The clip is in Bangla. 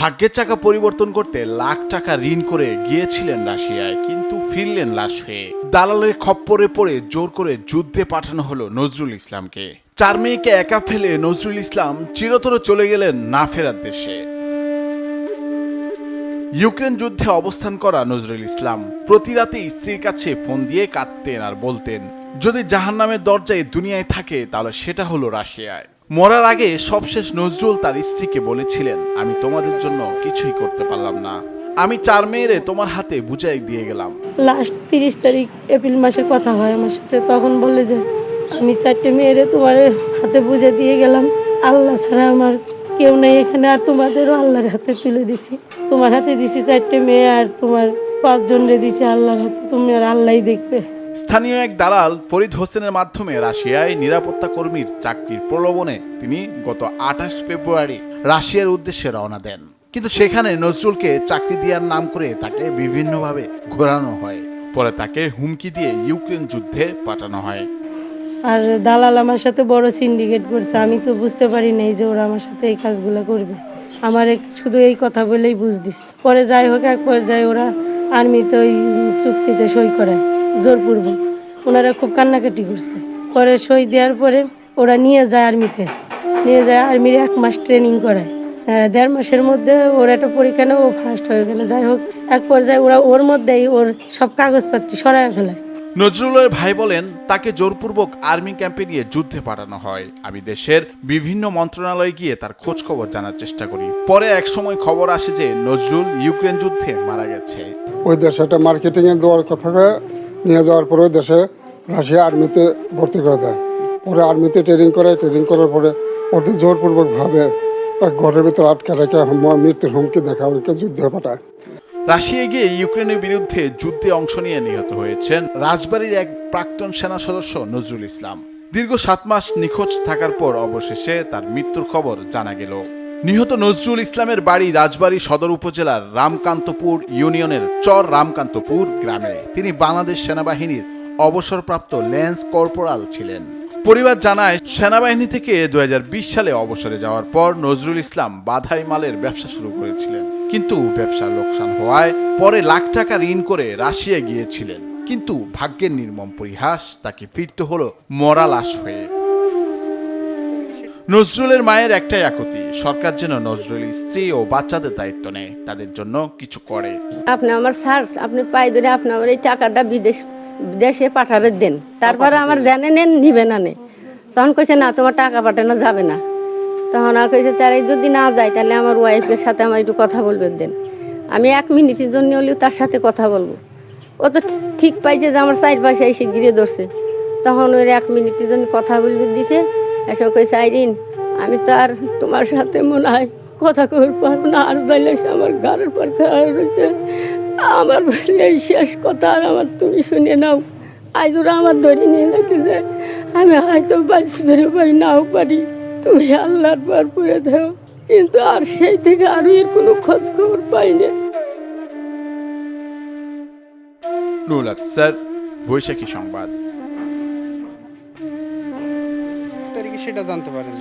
ভাগ্যের চাকা পরিবর্তন করতে লাখ টাকা ঋণ করে গিয়েছিলেন রাশিয়ায়, কিন্তু ফিরলেন লাশ হয়ে। দালালের খপ্পরে পড়ে জোর করে যুদ্ধে পাঠানো হলো নজরুল ইসলামকে। চার মেয়েকে একা ফেলে নজরুল ইসলাম চিরতর চলে গেলেন না ফেরার দেশে। ইউক্রেন যুদ্ধে অবস্থান করা নজরুল ইসলাম প্রতি রাতে স্ত্রীর কাছে ফোন দিয়ে কাঁদতেন আর বলতেন, যদি জাহান্নামের দরজায় দুনিয়ায় থাকে, তাহলে সেটা হলো রাশিয়ায়। মরার আগে সবশেষ নজরুল তার স্ত্রীকে বলেছিলেন, আমি তোমাদের জন্য কিছুই করতে পারলাম না। আমি চার মেয়েরে তোমার হাতে বুঝাই দিয়ে গেলাম। লাস্ট তিরিশ তারিখ এপ্রিল মাসে কথা হয় আমার সাথে। তখন বলে যে, আমি চারটে মেয়েরে তোমার হাতে বুঝে দিয়ে গেলাম। আল্লাহ ছাড়া আমার কেউ নেই এখানে, আর তোমাদেরও আল্লাহর হাতে তুলে দিছি। তোমার হাতে দিছি চারটে মেয়ে আর তোমার পাঁচজন রে দিছি আল্লাহর হাতে। তুমি আর আল্লাহই দেখবে। স্থানীয় এক দালাল ফরিদ হোসেনের মাধ্যমে রাশিয়ায় নিরাপত্তা কর্মীর চাকরির প্রলোভনে তিনি গত আঠাশ ফেব্রুয়ারি রাশিয়ার উদ্দেশ্যে রওনা দেন। কিন্তু সেখানে নজরুলকে চাকরি দেওয়ার নাম করে তাকে বিভিন্নভাবে ঘোরানো হয়। পরে তাকে হুমকি দিয়ে ইউক্রেন যুদ্ধে পাঠানো হয়। আর দালাল আমার সাথে বড় সিন্ডিকেট করছে। আমি তো বুঝতে পারি নাই যে ওরা আমার সাথে এই কাজগুলো করবে। আমার শুধু এই কথা বলেই বুঝ দিছে। পরে যাই হোক, এক পর্যায়ে ওরা আর্মিতে ওই চুক্তিতে সই করায়। জোরপূর্বক। ওনারা খুব কান্নাকাটি করছে। পরে সই দেওয়ার পরে ওরা নিয়ে যায় আর্মিতে। নিয়ে যায় আর্মির এক মাস ট্রেনিং করায়। দেড় মাসের মধ্যে ওর একটা পরীক্ষা নেয় ও ফার্স্ট হয়ে গেল। যাই হোক এক পর্যায়ে ওরা ওর মধ্যেই ওর সব কাগজপত্র সরায় ফেলায় নজরুলের ভাই বলেন তাকে জোরপূর্বক আর্মি ক্যাম্পে নিয়ে যুদ্ধে পাঠানো হয়। আমি দেশের বিভিন্ন মন্ত্রণালয়ে গিয়ে তার খোঁজ খবর জানার চেষ্টা করি। পরে এক সময় খবর আসে যে নজরুল ইউক্রেন যুদ্ধে মারা গেছে। ওই দেশে একটা মার্কেটিংয়ের দেওয়ার কথা নিয়ে যাওয়ার পরে দেশে রাশিয়া আর্মিতে ভর্তি করে দেয়। পরে আর্মিতে ট্রেনিং করে ট্রেনিং করার পরে ওদের জোরপূর্বকভাবে ঘরের ভিতরে আটকে রেখে মৃত্যুর হুমকি দেখা ওকে যুদ্ধে পাঠায়। রাশিয়া গিয়ে ইউক্রেনের বিরুদ্ধে যুদ্ধে অংশ নিয়ে নিহত হয়েছেন রাজবাড়ির এক প্রাক্তন সেনা সদস্য নজরুল ইসলাম। দীর্ঘ সাত মাস নিখোঁজ থাকার পর অবশেষে তার মৃত্যুর খবর জানা গেল। নিহত নজরুল ইসলামের বাড়ি রাজবাড়ী সদর উপজেলার রামকান্তপুর ইউনিয়নের চর রামকান্তপুর গ্রামে। তিনি বাংলাদেশ সেনাবাহিনীর অবসরপ্রাপ্ত ল্যান্স কর্পোরাল ছিলেন। পরিবার জানায়, সেনাবাহিনী থেকে দু হাজার বিশ সালে অবসরে যাওয়ার পর নজরুল ইসলাম বাধাই মালের ব্যবসা শুরু করেছিলেন। কিন্তু ব্যবসা লোকসান হওয়ায় পরে লাখ টাকা ঋণ করে রাশিয়া গিয়েছিলেন। কিন্তু ভাগ্যের নির্মম পরিহাস তাকে ফিরতে হলো মরা লাশ হয়ে। নজরুলের মায়ের একটাই আকুতি সরকার যেন নজরুলের স্ত্রী ও বাচ্চাদের দায়িত্ব নেয় তাদের জন্য কিছু করে। আপনি আমার স্যার আপনি পায়ে ধরে আপনি আমার এই টাকাটা বিদেশ বিদেশে পাঠাবে দেন। তারপরে আমার জানে নেন নিবে না নে। তখন কইছে না তোমার টাকা পাঠানো যাবে না। তখন আর কইছে তার যদি না যায় তাহলে আমার ওয়াইফের সাথে আমার একটু কথা বলবে দেন। আমি এক মিনিটের জন্য হলেও তার সাথে কথা বলব। ও তো ঠিক পাইছে যে আমার সাইড পাশে এসে গিরে ধরছে। তখন ওর এক মিনিটের জন্য কথা বলবে দিছে। এসে কইছে আইরিন আমি তো আর তোমার সাথে মনে হয় কথা কই পারব না, আর যাইলে সে আমার গাড়ির পর রয়েছে আমার এই শেষ কথা আর আমার তুমি শুনে নাও। আজ ওরা আমার ধরে নিয়ে যাইতেছে। আমি হয়তো বাঁচতে ধরে পারি, নাও পারি। তুমি আল্লাহর পর পুড়ে দাও কিন্তু আর সেই থেকে আর এর কোনো খোঁজ খবর পাই নুরুল আফসার বৈশাখী সংবাদ। সেটা জানতে পারেন।